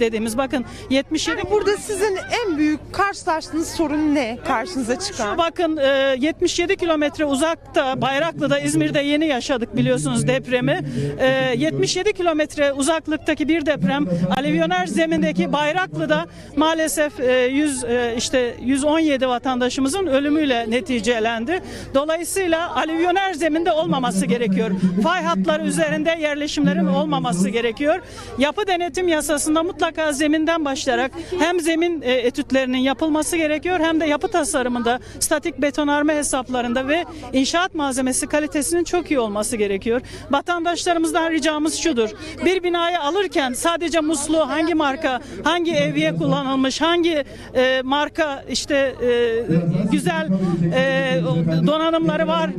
dediğimiz bakın 77 Burada sizin en büyük karşılaştığınız sorun ne karşınıza Şu çıkan? bakın e, 77 kilometre uzakta Bayraklı'da İzmir'de yeni yaşadık biliyorsunuz depremi. E, 77 kilometre uzaklıktaki bir deprem alevyoner zemindeki Bayraklı'da maalesef e, 100 e, işte 117 vatandaşımızın ölümüyle neticelendi. Dolayısıyla alevyoner zeminde olmaması gerekiyor. Fay hatları üzerinde yerleşimlerin olmaması gerekiyor. Yapı denetim yasasında mutlaka zeminden başlayarak hem zemin e, etütlerinin yapılması gerekiyor hem de yapı tasarımında statik betonarme hesaplarında ve inşaat malzemesi kalitesinin çok iyi olması gerekiyor. Vatandaşlarımızdan ricamız şudur. Bir binayı alırken sadece musluğu hangi marka, hangi evye kullanılmış, hangi e, marka işte e, güzel e, donanımları var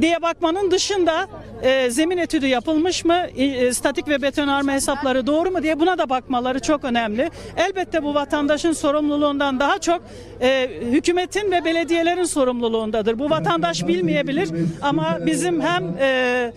diye bakmanın dışında e, zemin etüdü yapılmış mı, e, statik ve betonarme hesapları doğru mu diye buna da bakmaları çok önemli. Elbette bu vatandaşın sorumluluğundan daha çok e, hükümetin ve belediyelerin sorumluluğundadır. Bu vatandaş bilmeyebilir ama bizim hem e,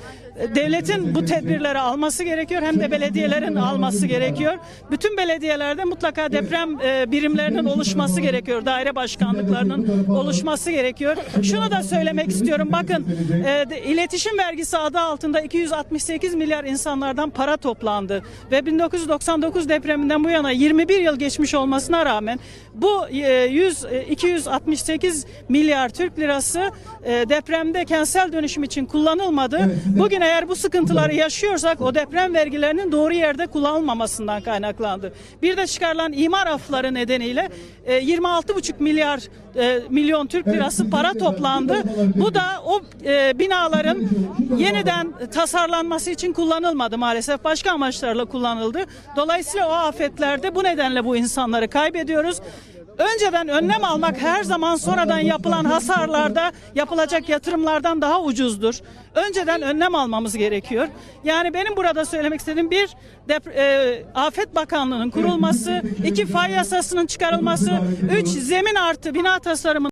devletin bu tedbirleri alması gerekiyor hem de belediyelerin alması gerekiyor. Bütün belediyelerde mutlaka deprem e, birimlerinin oluşması gerekiyor. Daire başkanlıklarının oluşması gerekiyor. Şunu da söylemek istiyorum. Bakın e, iletişim vergisi adı altında 268 milyar insanlardan para toplandı ve 1999 depreminden bu yana 21 yıl geçmiş olmasına rağmen bu e, 100 e, 268 milyar Türk lirası depremde kentsel dönüşüm için kullanılmadı. Bugün eğer bu sıkıntıları yaşıyorsak o deprem vergilerinin doğru yerde kullanılmamasından kaynaklandı. Bir de çıkarılan imar afları nedeniyle e, 26,5 milyar e, milyon Türk lirası para toplandı. Bu da o e, binaların yeniden tasarlanması için kullanılmadı maalesef. Başka amaçlarla kullanıldı. Dolayısıyla o afetlerde bu nedenle bu insanları kaybediyoruz. Önceden önlem almak her zaman sonradan yapılan hasarlarda yapılacak yatırımlardan daha ucuzdur. Önceden önlem almamız gerekiyor. Yani benim burada söylemek istediğim bir dep- e, Afet Bakanlığı'nın kurulması, iki fay yasasının çıkarılması, üç zemin artı bina tasarımı